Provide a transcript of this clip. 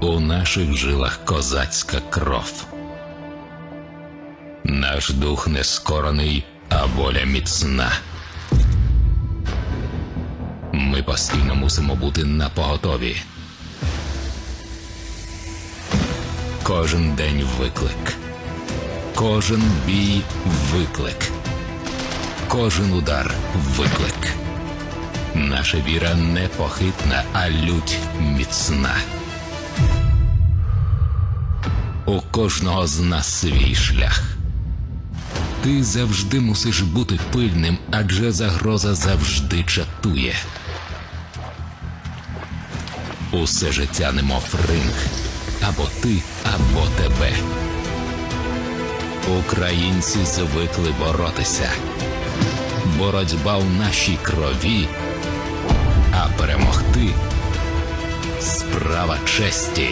У наших жилах козацька кров. Наш дух не скорений, а воля міцна. Ми постійно мусимо бути на поготові. Кожен день виклик. Кожен бій виклик. Кожен удар виклик. Наша віра непохитна, а лють міцна. У кожного з нас свій шлях. Ти завжди мусиш бути пильним, адже загроза завжди чатує. Усе життя немов ринг. Або ти, або тебе. Українці звикли боротися. Боротьба в нашій крові, а перемогти справа честі.